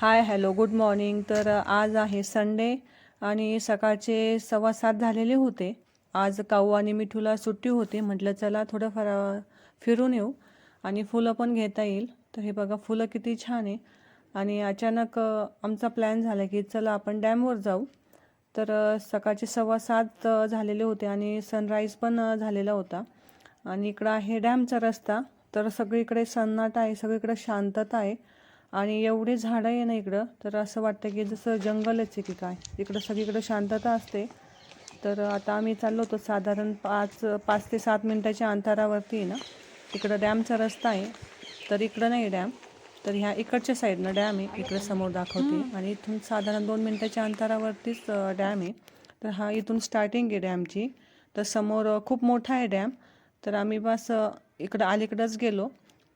Hi hello good morning. तर आज आहे संडे आणि सकाळचे सव्वा सात झालेले होते. आज काऊ आणि मिठूला सुट्टी होती. म्हटलं चला थोडंफार अ, फिरून येऊ आणि फुलं पण घेता येईल. तर हे बघा फुलं किती छान आहे. आणि अचानक आमचा प्लॅन झाला की चला आपण डॅमवर जाऊ. तर सकाळचे सव्वा सात झालेले होते आणि सनराईज पण झालेला होता. आणि इकडं आहे डॅमचा रस्ता. तर सगळीकडे सन्नाटा आहे सगळीकडे शांतता आहे. आणि एवढे झाडं आहे ना इकडं तर असं वाटतं की जसं जंगलच आहे की काय. इकडं सगळीकडे शांतता असते. तर आता आम्ही चाललो होतो साधारण पाच पाच ते सात मिनटाच्या अंतरावरती आहे ना. इकडं डॅमचा रस्ता आहे. तर इकडं नाही डॅम तर ह्या इकडच्या साईडनं डॅम आहे. इकडं समोर दाखवते. आणि इथून साधारण दोन मिनटाच्या अंतरावरतीच डॅम आहे. तर हा इथून स्टार्टिंग आहे डॅमची. तर समोर खूप मोठा आहे डॅम. तर आम्ही बस इकडं अलीकडंच गेलो.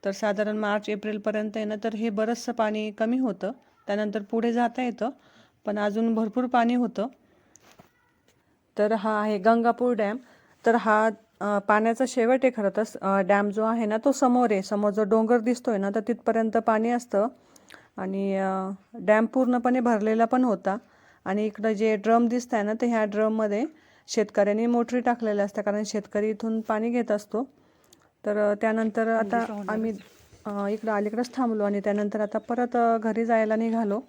तर साधारण मार्च एप्रिलपर्यंत येणं ना तर हे बरंचसं पाणी कमी होतं. त्यानंतर पुढे जाता येतं पण अजून भरपूर पाणी होतं. तर हा आहे गंगापूर डॅम. तर हा पाण्याचा शेवट आहे खरं तर. डॅम जो आहे ना तो समोर आहे. समोर जो डोंगर दिसतोय ना तर तिथपर्यंत पाणी असतं. आणि डॅम पूर्णपणे भरलेला पण होता. आणि इकडं जे ड्रम दिसत आहे ना तर ह्या ड्रममध्ये शेतकऱ्यांनी मोटरी टाकलेल्या असतात. कारण शेतकरी इथून पाणी घेत असतो. तर त्यानंतर आता आम्ही इकडं अलीकडंच थांबलो आणि त्यानंतर आता परत घरी जायला निघालो.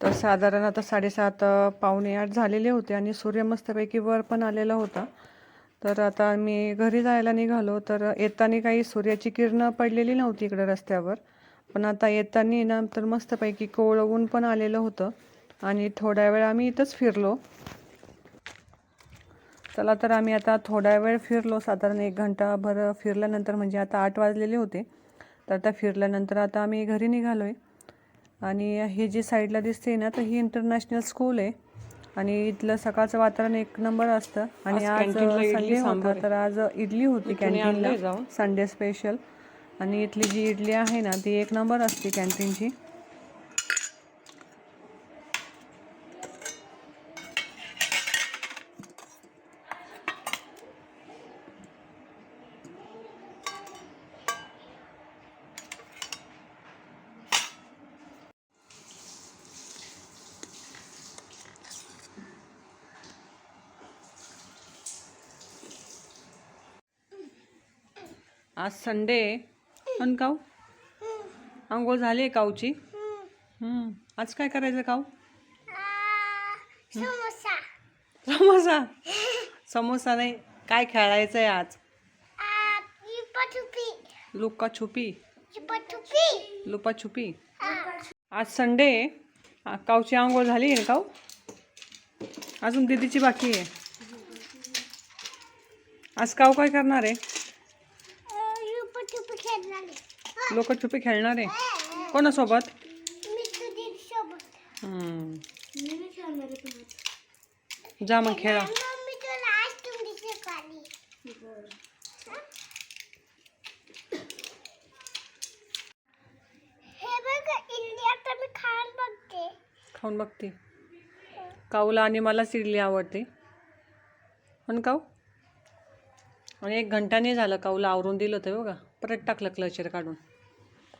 तर साधारण आता साडेसात पावणे आठ झालेले होते आणि सूर्य मस्तपैकी वर पण आलेला होता. तर आता मी घरी जायला निघालो. तर येताना काही सूर्याची किरणं पडलेली नव्हती इकडे रस्त्यावर. पण आता येताना ना तर मस्तपैकी कोवळं ऊन पण आलेलं होतं. आणि थोड्या वेळ आम्ही इथंच फिरलो. चला तर आम्ही आता थोडा वेळ फिरलो. साधारण एक घंटाभर फिरल्यानंतर म्हणजे आता आठ वाजलेले होते. तर आता फिरल्यानंतर आता आम्ही घरी निघालो आहे आणि हे जे साईडला दिसते ना तर ही इंटरनॅशनल स्कूल आहे. आणि इथलं सकाळचं वातावरण एक नंबर असतं. आणि आज संडे होता. तर आज इडली होती कॅन्टीनला संडे स्पेशल आणि इथली जी इडली आहे ना ती एक नंबर असते कॅन्टीनची आज संडे पण काऊ? आंघोळ झाली आहे काऊची? हम्म. आज काय करायचं काऊ? समोसा. समोसा? समोसा नाही. काय खेळायचं आहे आज लुका छुपी लुपा छुपी आज संडे काऊची आंघोळ झाली आहे काऊ? अजून दीदीची बाकी आहे. आज काऊ काय करणार आहे चिपटुपी खेळणारे लोक छुपी खेळणार आहे. कोणासोबत? जा मग खेळा. खाऊन बघते. काऊला आणि मला इडली आवडते. पण काऊ? आणि एक घंटा नाही झालं काऊला आवरून दिलं होतं बघा. परत टाकलं क्लचर काढून.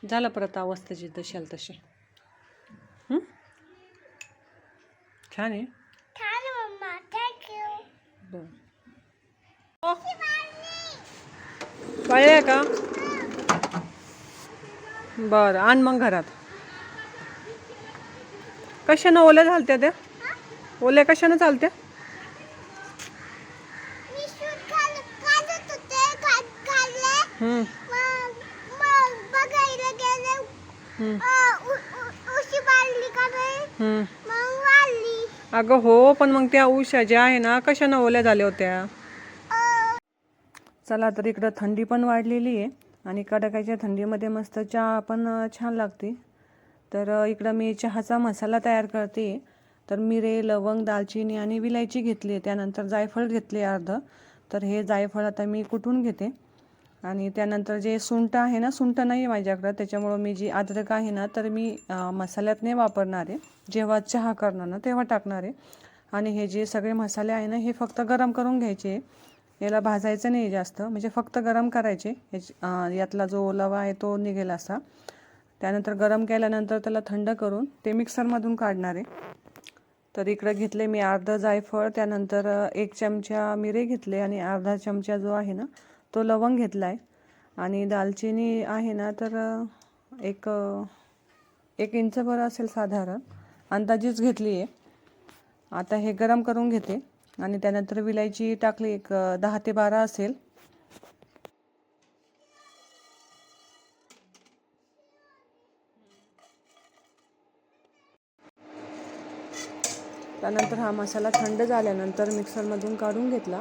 झालं परत अवस्थेची तशी आली तशी. हं? छान आहे. आहे का? बरं आण मग घरात. कशानं ओल्या झालत्या त्या? ओल्या कशानं चालत्या? मी शूट घाल काढत होते घाल घालले हं, मग मग बघायला गेले हं, अ, उ- उ- उशी बाळली का नाही हं. मग वाळली अगं हो पण मग त्या उषा ज्या आहे ना कशानं ओल्या झाल्या होत्या? चला तर इकडं थंडी पण वाढलेली आहे. आणि कडाक्याच्या थंडीमध्ये मस्त चहा पण छान लागते. तर इकडं मी चहाचा मसाला तयार करते. तर मिरे लवंग दालचिनी आणि विलायची घेतली आहे. त्यानंतर जायफळ घेतले अर्ध. तर हे जायफळ आता मी कुटून घेते? आणि त्यानंतर जे सुंठ आहे ना सुंठ नाही आहे माझ्याकडं. त्याच्यामुळं मी जी अद्रक आहे ना तर मी मसाल्यात नाही वापरणार आहे. जेव्हा चहा करणार ना तेव्हा टाकणार आहे. आणि हे जे सगळे मसाले आहे ना हे फक्त गरम करून घ्यायचे. याला भाजायचं नाही जास्त. म्हणजे फक्त गरम करायचे. यातला जो ओलावा आहे तो निघेल असा. त्यानंतर गरम केल्यानंतर त्याला थंड करून ते मिक्सरमधून काढणार आहे. तर इकडं घेतले मी अर्धं जायफळ. त्यानंतर एक चमचा मिरे घेतले आणि अर्धा चमचा जो आहे ना तो लवंग घेतला आहे आणि दालचिनी आहे ना तर एक एक इंचभर असेल साधारण. अंदाजीच घेतली आहे. आता हे गरम करून घेते. आणि त्यानंतर विलायची टाकली एक दहा ते बारा असेल. त्यानंतर हा मसाला थंड झाल्यानंतर मिक्सरमधून काढून घेतला.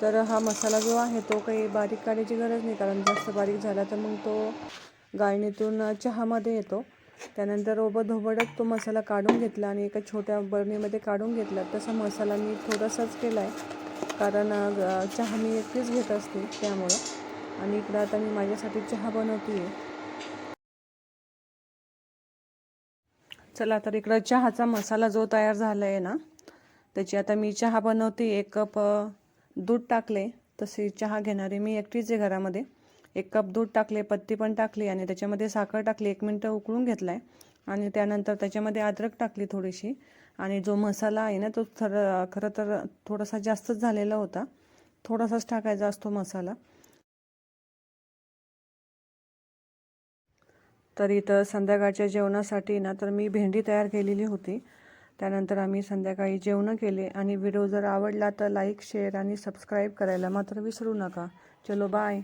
तर हा मसाला जो आहे तो काही बारीक काढायची गरज नाही कारण जास्त बारीक झाला तर मग तो गाळणीतून चहामध्ये येतो. त्यानंतर ओबडधोबडच तो मसाला काढून घेतला आणि एका छोट्या बरणीमध्ये काढून घेतला. तसा मसाला मी थोडासाच केला आहे कारण चहा मी एकटीच घेत असते त्यामुळं. आणि इकडं आता मी माझ्यासाठी चहा बनवते आहे चला तर इकडं चहाचा मसाला जो तयार झाला आहे ना त्याची आता मी चहा बनवते. एक कप दूध टाकले तसे चहा घेणारे मी एकटीच आहे घरामध्ये. एक कप दूध टाकले पत्ती पण टाकली आणि त्याच्यामध्ये साखर टाकली एक मिनटं उकळून घेतला आहे आणि त्यानंतर त्याच्यामध्ये अद्रक टाकली थोडीशी. आणि जो मसाला आहे ना तो थर खरं तर थोडासा जास्तच झालेला होता. थोडासाच टाकायचा असतो मसाला. तर इथं संध्याकाळच्या जेवणासाठी ना तर मी भेंडी तयार केलेली होती. त्यानंतर आम्ही संध्याकाळी जेवणं केले आणि व्हिडिओ जर आवडला तर लाईक शेअर आणि सबस्क्राईब करायला मात्र विसरू नका. चलो बाय